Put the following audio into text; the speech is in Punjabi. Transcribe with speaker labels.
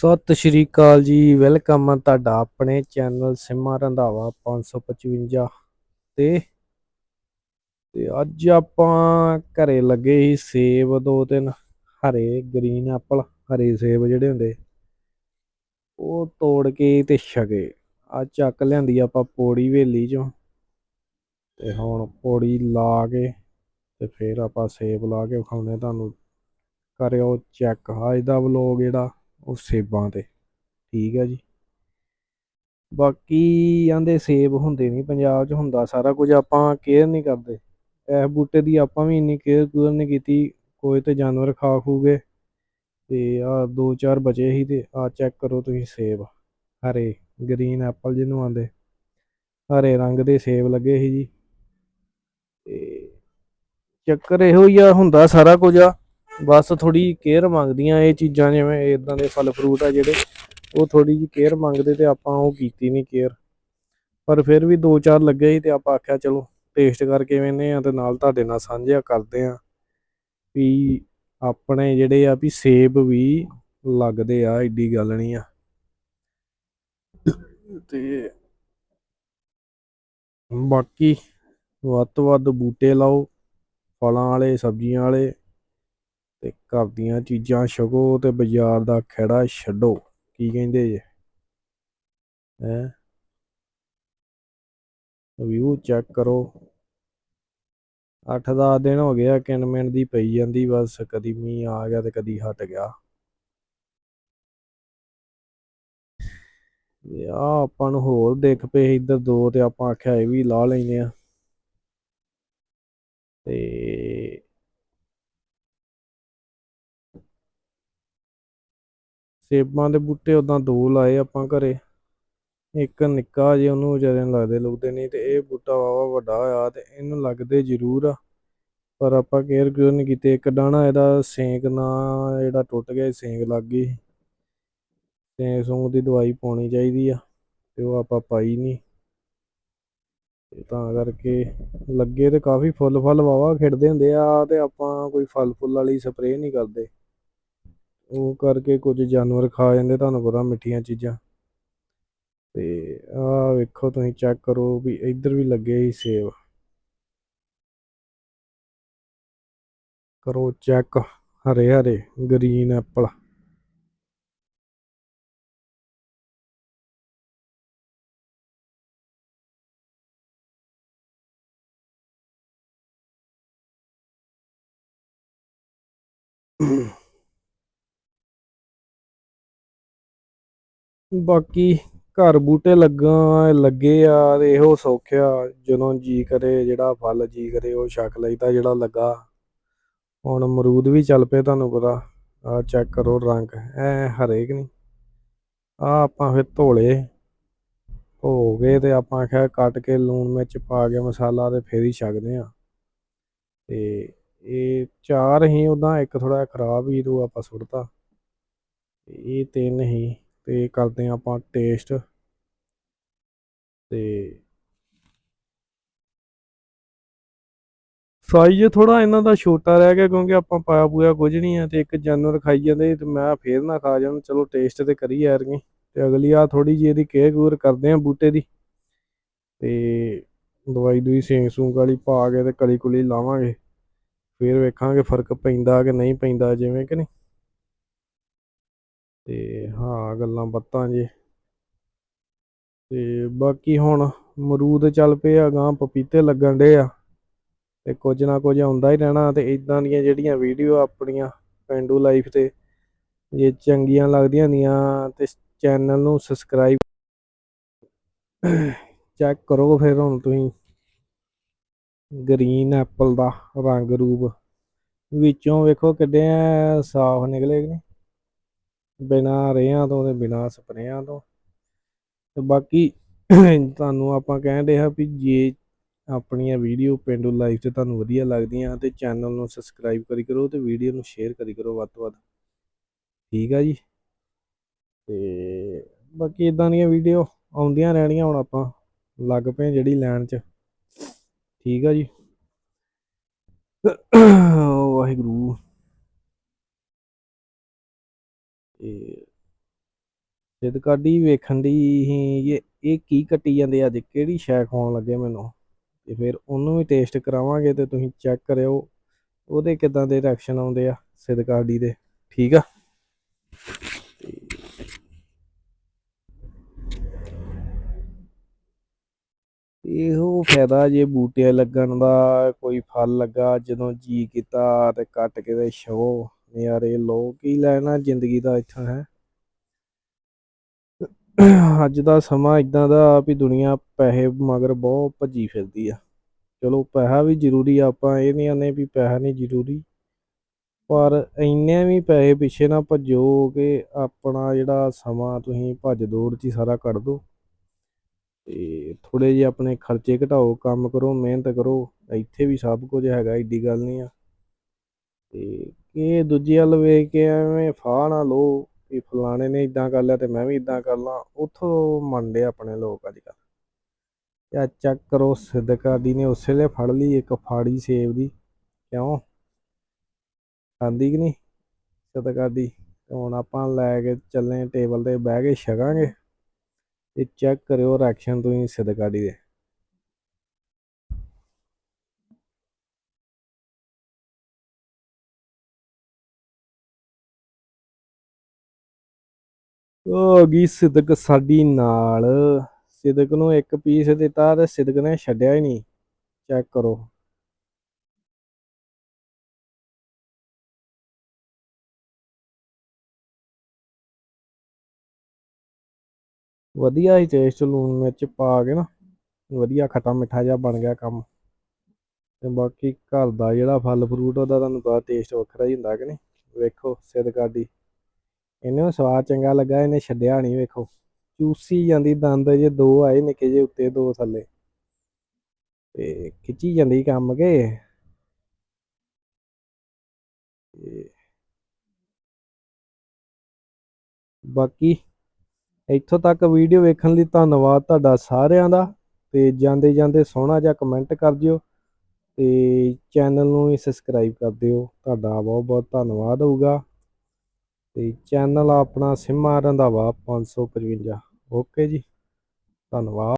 Speaker 1: ਸਤਿ ਸ਼੍ਰੀ ਅਕਾਲ ਜੀ, ਵੈਲਕਮ ਆ ਤੁਹਾਡਾ ਆਪਣੇ ਚੈਨਲ ਸਿਮਾ ਰੰਧਾਵਾ 555 ਤੇ ਤੇ ਅੱਜ ਆਪਾਂ ਘਰੇ ਲੱਗੇ ਸੀ ਸੇਬ ਦੋ ਤਿੰਨ, ਹਰੇ ਗ੍ਰੀਨ ਐਪਲ, ਹਰੇ ਸੇਬ ਜਿਹੜੇ ਹੁੰਦੇ, ਉਹ ਤੋੜ ਕੇ ਤੇ ਛਕੇ। ਆ ਚੱਕ ਲਿਆਂਦੀ ਆਪਾਂ ਪੌੜੀ ਵੇਲੀ ਚੋਂ, ਤੇ ਹੁਣ ਪੌੜੀ ਲਾ ਕੇ ਤੇ ਫਿਰ ਆਪਾਂ ਸੇਬ ਲਾ ਕੇ ਵਿਖਾਉਂਦੇ ਤੁਹਾਨੂੰ। ਕਰਿਓ ਚੈੱਕ ਅੱਜ ਦਾ ਵਲੋਗ ਜਿਹੜਾ ਉਹ ਸੇਬਾਂ ਤੇ, ਠੀਕ ਆ ਜੀ। ਬਾਕੀ ਆਂਦੇ ਸੇਬ ਹੁੰਦੇ ਨਹੀਂ ਪੰਜਾਬ 'ਚ ਹੁੰਦਾ, ਸਾਰਾ ਕੁਝ ਆਪਾਂ ਕੇਅਰ ਨਹੀਂ ਕਰਦੇ। ਇਹ ਬੂਟੇ ਦੀ ਆਪਾਂ ਵੀ ਇੰਨੀ ਕੇਅਰ ਕੂਅਰ ਨਹੀਂ ਕੀਤੀ, ਕੋਈ ਤੇ ਜਾਨਵਰ ਖਾ ਖੂਗੇ ਤੇ ਆ ਦੋ ਚਾਰ ਬਚੇ ਸੀ ਤੇ ਆ ਚੈੱਕ ਕਰੋ ਤੁਸੀਂ ਸੇਬ। ਹਰੇ ਗ੍ਰੀਨ ਐਪਲ ਜਿਹਨੂੰ ਆਂਦੇ। ਹਰੇ ਰੰਗ ਦੇ ਸੇਬ ਲੱਗੇ ਸੀ ਜੀ। ਤੇ ਚੱਕਰ ਇਹੋ ਹੀ ਆ, ਹੁੰਦਾ ਸਾਰਾ ਕੁਝ ਆ। ਬਸ ਥੋੜੀ ਕੇਅਰ ਮੰਗਦੀਆਂ ਇਹ ਚੀਜ਼ਾਂ, ਜਿਵੇਂ ਇਦਾਂ ਦੇ ਫਲ ਫਰੂਟ ਆ ਜਿਹੜੇ, ਉਹ ਥੋੜੀ ਜਿਹੀ ਕੇਅਰ ਮੰਗਦੇ ਤੇ ਆਪਾਂ ਉਹ ਕੀਤੀ ਨਹੀਂ ਕੇਅਰ ਪਰ ਫਿਰ ਵੀ ਦੋ ਚਾਰ ਲੱਗੇ ਸੀ ਤੇ ਆਪਾਂ ਆਖਿਆ ਚਲੋ ਟੇਸਟ ਕਰਕੇ ਵੇਨੇ ਆ ਤੇ ਨਾਲ ਤੁਹਾਡੇ ਨਾਲ ਸਾਂਝਾ ਕਰਦੇ ਆ ਵੀ ਆਪਣੇ ਜਿਹੜੇ ਆ ਵੀ ਸੇਬ ਵੀ ਲੱਗਦੇ ਆ ਏਡੀ ਗੱਲ ਨਹੀਂ ਆ। ਤੇ ਬਾਕੀ ਵੱਧ ਤੋਂ ਵੱਧ ਬੂਟੇ ਲਾਓ, ਫਲਾਂ ਵਾਲੇ, ਸਬਜ਼ੀਆਂ ਵਾਲੇ ਤੇ ਘਰ ਦੀਆਂ ਚੀਜ਼ਾਂ ਛਕੋ ਤੇ ਬਾਜ਼ਾਰ ਦਾ ਖੇੜਾ ਛੱਡੋ। ਕੀ ਕਹਿੰਦੇ ਜੇ? ਹੈ? ਵਿਊ ਚੈੱਕ ਕਰੋ। 8-10 ਦਿਨ ਹੋ ਗਿਆ ਕਿਨਮਿੰਟ ਦੀ ਪਈ ਜਾਂਦੀ, ਬਸ ਕਦੀ ਮੀਂਹ ਆ ਗਿਆ ਤੇ ਕਦੀ ਹਟ ਗਿਆ। ਆ ਆਪਾਂ ਨੂੰ ਹੋਰ ਦੇਖ ਪਏ ਇੱਧਰ ਦੋ ਤੇ ਆਪਾਂ ਆਖਿਆ ਇਹ ਵੀ ਲਾ ਲੈਨੇ ਆ। ਤੇ ਸੇਬਾਂ ਦੇ ਬੂਟੇ ਉਦਾਂ ਦੋ ਲਾਏ ਆਪਾਂ ਘਰੇ। ਇੱਕ ਨਿੱਕਾ ਜੇ ਉਹਨੂੰ ਵਿਚਾਰੇ ਨੂੰ ਲੱਗਦੇ ਲੁਗਦੇ ਨਹੀਂ ਤੇ ਇਹ ਬੂਟਾ ਵਾਵਾ ਵੱਡਾ ਹੋਇਆ ਤੇ ਇਹਨੂੰ ਲੱਗਦੇ ਜ਼ਰੂਰ ਆ। ਪਰ ਆਪਾਂ ਕੇਅਰ ਕਿਉਂ ਨਹੀਂ ਕੀਤੇ? ਇੱਕ ਡਾਣਾ ਇਹਦਾ ਸੇਂਕ ਨਾ ਜਿਹੜਾ ਟੁੱਟ ਗਿਆ ਸੇਂਕ ਲੱਗ ਗਈ ਸੇਂਕ ਸੂੰਕ ਦੀ ਦਵਾਈ ਪਾਉਣੀ ਚਾਹੀਦੀ ਆ ਤੇ ਉਹ ਆਪਾਂ ਪਾਈ ਨਹੀਂ। ਤਾਂ ਕਰਕੇ ਲੱਗੇ ਤੇ ਕਾਫੀ ਫੁੱਲ ਫਲ ਵਾਵਾ ਖਿੜਦੇ ਹੁੰਦੇ ਆ ਤੇ ਆਪਾਂ ਕੋਈ ਫਲ ਫੁੱਲ ਵਾਲੀ ਸਪਰੇਅ ਨਹੀਂ ਕਰਦੇ। ਉਹ ਕਰਕੇ ਕੁਝ ਜਾਨਵਰ ਖਾ ਜਾਂਦੇ, ਤੁਹਾਨੂੰ ਪਤਾ ਮਿੱਠੀਆਂ ਚੀਜ਼ਾਂ। ਤੇ ਆਹ ਵੇਖੋ ਤੁਸੀਂ ਚੈੱਕ ਕਰੋ ਵੀ ਇੱਧਰ ਵੀ ਲੱਗੇ ਹੀ ਸੇਬ। ਕਰੋ ਚੈੱਕ ਹਰੇ ਹਰੇ ਗ੍ਰੀਨ ਐਪਲ ਬਾਕੀ ਘਰ ਬੂਟੇ ਲੱਗਾ, ਲੱਗੇ ਆ ਤੇ ਇਹੋ ਸੌਖਿਆ ਜਦੋਂ ਜੀ ਕਰੇ, ਜਿਹੜਾ ਫਲ ਜੀ ਕਰੇ, ਉਹ ਛਕ ਲਈਦਾ ਜਿਹੜਾ ਲੱਗਾ। ਹੁਣ ਅਮਰੂਦ ਵੀ ਚੱਲ ਪਏ ਤੁਹਾਨੂੰ ਪਤਾ। ਆ ਚੈੱਕ ਕਰੋ ਰੰਗ। ਐ ਹਰੇਕ ਨਹੀਂ ਆ ਆਪਾਂ ਫਿਰ ਧੋਲੇ। ਹੋ ਗਏ ਤੇ ਆਪਾਂ ਆਖਿਆ ਕੱਟ ਕੇ ਲੂਣ ਮਿਰਚ ਪਾ ਕੇ ਮਸਾਲਾ ਤੇ ਫੇਰ ਹੀ ਛਕਦੇ ਆ ਤੇ ਇਹ ਚਾਰ ਹੀ ਉਦਾਂ ਇੱਕ ਥੋੜਾ ਖਰਾਬ ਹੀ ਤੋਂ ਆਪਾਂ ਸੁੱਟਤਾ। ਇਹ ਤਿੰਨ ਹੀ। ਤੇ ਕਰਦੇ ਆ ਆਪਾਂ ਟੇਸਟ ਤੇ ਸਾਈਜ਼ ਥੋੜਾ ਇਹਨਾਂ ਦਾ ਛੋਟਾ ਰਹਿ ਗਿਆ ਕਿਉਂਕਿ ਆਪਾਂ ਪਾਇਆ ਪੂਆ ਕੁਝ ਨਹੀਂ ਆ ਤੇ ਇੱਕ ਜਾਨਵਰ ਖਾਈ ਜਾਂਦੇ ਤੇ ਮੈਂ ਫੇਰ ਨਾ ਖਾ ਜਾਣ ਚਲੋ ਟੇਸਟ ਤੇ ਕਰੀ ਯਾਰ ਕੀ। ਤੇ ਅਗਲੀ ਆ ਥੋੜੀ ਜਿਹੀ ਇਹਦੀ ਕੇਅਰ ਕੂਰ ਕਰਦੇ ਆ ਬੂਟੇ ਦੀ। ਤੇ ਦਵਾਈ ਦੂਈ ਸੇਂਗ ਸੂੰਗ ਵਾਲੀ ਪਾ ਕੇ ਤੇ ਕਲੀ ਕੁਲੀ ਲਾਵਾਂਗੇ। ਫੇਰ ਵੇਖਾਂਗੇ ਫ਼ਰਕ ਪੈਂਦਾ ਕਿ ਨਹੀਂ ਪੈਂਦਾ, ਜਿਵੇਂ ਕਿ ਨਹੀਂ। ਤੇ ਹਾਂ, ਗੱਲਾਂ ਬਾਤਾਂ ਜੇ। ਤੇ ਬਾਕੀ ਹੁਣ ਮਰੂਦ ਚੱਲ ਪਏ ਆ ਗਾਂ ਪਪੀਤੇ ਲੱਗਣ ਡੇ ਆ। ਤੇ ਕੁਝ ਨਾ ਕੁਝ ਆਉਂਦਾ ਹੀ ਰਹਿਣਾ ਤੇ ਇਦਾਂ ਦੀਆਂ ਜਿਹੜੀਆਂ ਵੀਡੀਓ ਆਪਣੀਆਂ ਪੈਂਡੂ ਲਾਈਫ ਤੇ ਜੇ ਚੰਗੀਆਂ ਲੱਗਦੀਆਂ ਹੁੰਦੀਆਂ ਤੇ ਚੈਨਲ ਨੂੰ ਸਬਸਕ੍ਰਾਈਬ ਚੈੱਕ ਕਰੋ ਫਿਰ ਹੁਣ ਤੁਸੀਂ। ਗ੍ਰੀਨ ਐਪਲ ਦਾ ਰੰਗ ਰੂਪ। ਵਿੱਚੋਂ ਵੇਖੋ ਕਿੱਡੇ ਸਾਫ਼ ਨਿਕਲੇ ਨੇ ਬਿਨਾ ਰੇਹਾਂ ਤੋਂ ਤੇ ਬਿਨਾ ਸਪਰੇਆਂ ਤੋਂ। ਤੇ ਬਾਕੀ ਤੁਹਾਨੂੰ ਆਪਾਂ ਕਹਿੰਦੇ ਆ ਵੀ ਜੇ ਆਪਣੀਆਂ ਵੀਡੀਓ ਪਿੰਡੂ ਲਾਈਫ ਤੇ ਤੁਹਾਨੂੰ ਵਧੀਆ ਲੱਗਦੀਆਂ ਤੇ ਚੈਨਲ ਨੂੰ ਸਬਸਕ੍ਰਾਈਬ ਕਰੀ ਕਰੋ ਤੇ ਵੀਡੀਓ ਨੂੰ ਸ਼ੇਅਰ ਕਰੀ ਕਰੋ ਵੱਧ ਤੋਂ ਵੱਧ। ਠੀਕ ਆ ਜੀ? ਤੇ ਬਾਕੀ ਇਦਾਂ ਦੀਆਂ ਵੀਡੀਓ ਆਉਂਦੀਆਂ ਰਹਿਣੀਆਂ ਹੁਣ ਆਪਾਂ ਲੱਗ ਪਏ ਜਿਹੜੀ ਲੈਣ 'ਚ। ਠੀਕ ਆ ਜੀ? ਵਾਹਿਗੁਰੂ। ਤੇ ਸਿੱਧ ਕਾਡੀ ਵੇਖਣ ਦੀ ਸੀ ਇਹ ਕੀ ਕੱਟੀ ਜਾਂਦੇ ਅੱਜ ਕਿਹੜੀ ਸ਼ੈ ਖਵਾਉਣ ਲੱਗੇ ਮੈਨੂੰ। ਤੇ ਫਿਰ ਉਹਨੂੰ ਵੀ ਟੇਸਟ ਕਰਾਵਾਂਗੇ ਤੇ ਤੁਸੀਂ ਚੈੱਕ ਕਰਿਓ, ਉਹਦੇ ਕਿਦਾਂ ਦੇ ਰਿਐਕਸ਼ਨ ਆਉਂਦੇ ਆ ਸਿੱਧ ਦੇ, ਠੀਕ ਆ? ਇਹੋ ਫਾਇਦਾ ਜੇ ਬੂਟੇ ਲੱਗਣ ਦਾ, ਕੋਈ ਫਲ ਲੱਗਾ, ਜਦੋਂ ਜੀ ਕੀਤਾ ਤੇ ਕੱਟ ਕੇ ਤੇ ਛੋ ਨਜ਼ਾਰੇ ਲੋ ਕੀ ਲੈਣਾ ਜ਼ਿੰਦਗੀ ਦਾ ਇੱਥੋਂ ਹੈ। ਅੱਜ ਦਾ ਸਮਾਂ ਇਦਾਂ ਦਾ ਵੀ ਦੁਨੀਆ ਪੈਸੇ ਮਗਰ ਬਹੁਤ ਭੱਜੀ ਫਿਰਦੀ ਆ। ਚਲੋ ਪੈਸਾ ਵੀ ਜ਼ਰੂਰੀ ਆ, ਆਪਾਂ ਇਹ ਨਹੀਂ ਆਨੇ ਵੀ ਪੈਸਾ ਨਹੀਂ ਜ਼ਰੂਰੀ। ਪਰ ਇੰਨੇ ਵੀ ਪੈਸੇ ਪਿੱਛੇ ਨਾ ਭੱਜੋ ਕਿ ਆਪਣਾ ਜਿਹੜਾ ਸਮਾਂ ਤੁਸੀਂ ਭੱਜ ਦੌੜ 'ਚ ਹੀ ਸਾਰਾ ਕੱਢ ਦੋ। ਤੇ ਥੋੜੇ ਜਿਹੇ ਆਪਣੇ ਖਰਚੇ ਘਟਾਓ, ਕੰਮ ਕਰੋ, ਮਿਹਨਤ ਕਰੋ, ਇੱਥੇ ਵੀ ਸਭ ਕੁਝ ਹੈਗਾ, ਏਡੀ ਗੱਲ ਨਹੀਂ ਆ। ਤੇ ਇਹ ਦੂਜੇ ਵੱਲ ਵੇਖ ਕੇ ਐਵੇਂ ਫਾਹ ਨਾ ਲੋ ਵੀ ਫਲਾਣੇ ਨੇ ਇਦਾਂ ਕਰ ਲਿਆ ਤੇ ਮੈਂ ਵੀ ਇਦਾਂ ਕਰ ਲਾਂ, ਉੱਥੋਂ ਮੰਨਦੇ ਆਪਣੇ ਲੋਕ ਅੱਜ ਕੱਲ੍ਹ ਯਾ ਚੈੱਕ ਕਰੋ ਸਿੱਧਕਾ ਦੀ ਨੇ ਉਸੇ ਲਈ ਫੜ ਲਈ ਇੱਕ ਫਾੜੀ ਸੇਬ ਦੀ, ਕਿਉਂ? ਖਾਂਦੀ ਕਿ ਨਹੀਂ ਸਿੱਧਕਾ ਦੀ ਹੁਣ ਆਪਾਂ ਲੈ ਕੇ ਚੱਲੇ ਟੇਬਲ ਤੇ ਬਹਿ ਕੇ ਛਕਾਂਗੇ ਤੇ ਚੈੱਕ ਕਰਿਓ ਰਿਐਕਸ਼ਨ ਤੁਸੀਂ ਸਿੱਧਕਾ ਦੀ ਦੇ। ਉਹ ਆ ਗਈ ਸਿਦਕ ਸਾਡੀ ਨਾਲ। ਸਿਦਕ ਨੂੰ ਇੱਕ ਪੀਸ ਦਿੱਤਾ ਤੇ ਸਿਦਕ ਨੇ ਛੱਡਿਆ ਹੀ ਨਹੀਂ। ਚੈੱਕ ਕਰੋ। ਵਧੀਆ ਹੀ ਟੇਸਟ ਲੂਣ ਮਿਰਚ ਪਾ ਕੇ ਨਾ, ਵਧੀਆ ਖੱਟਾ ਮਿੱਠਾ ਜਿਹਾ ਬਣ ਗਿਆ ਕੰਮ। ਤੇ ਬਾਕੀ ਘਰ ਦਾ ਜਿਹੜਾ ਫਲ ਫਰੂਟ ਉਹਦਾ ਤੁਹਾਨੂੰ ਪਤਾ ਟੇਸਟ ਵੱਖਰਾ ਹੀ ਹੁੰਦਾ ਕਿ ਨਹੀਂ? ਵੇਖੋ ਸਿਦਕਾ ਦੀ ਇਹਨੂੰ ਸਵਾਦ ਚੰਗਾ ਲੱਗਾ, ਇਹਨੇ ਛੱਡਿਆ ਨਹੀਂ ਵੇਖੋ। ਚੂਸੀ ਜਾਂਦੀ ਦੰਦ ਜੇ ਦੋ ਆਏ ਨਿੱਕੇ ਜੇ ਉੱਤੇ, ਦੋ ਥੱਲੇ। ਤੇ ਖਿੱਚੀ ਜਾਂਦੀ ਕੰਮ ਕੇ। ਬਾਕੀ ਇੱਥੋਂ ਤੱਕ ਵੀਡੀਓ ਵੇਖਣ ਲਈ ਧੰਨਵਾਦ ਤੁਹਾਡਾ ਸਾਰਿਆਂ ਦਾ। ਤੇ ਜਾਂਦੇ ਜਾਂਦੇ ਸੋਹਣਾ ਜਿਹਾ ਕਮੈਂਟ ਕਰ ਦਿਓ। ਤੇ ਚੈਨਲ ਨੂੰ ਵੀ ਸਬਸਕ੍ਰਾਈਬ ਕਰ ਦਿਓ। ਤੁਹਾਡਾ ਬਹੁਤ ਬਹੁਤ ਧੰਨਵਾਦ ਹੋਊਗਾ। ਤੇ ਚੈਨਲ ਆਪਣਾ ਸਿੰਮਾ ਰੰਧਾਵਾ 555 ਓਕੇ ਜੀ। ਧੰਨਵਾਦ।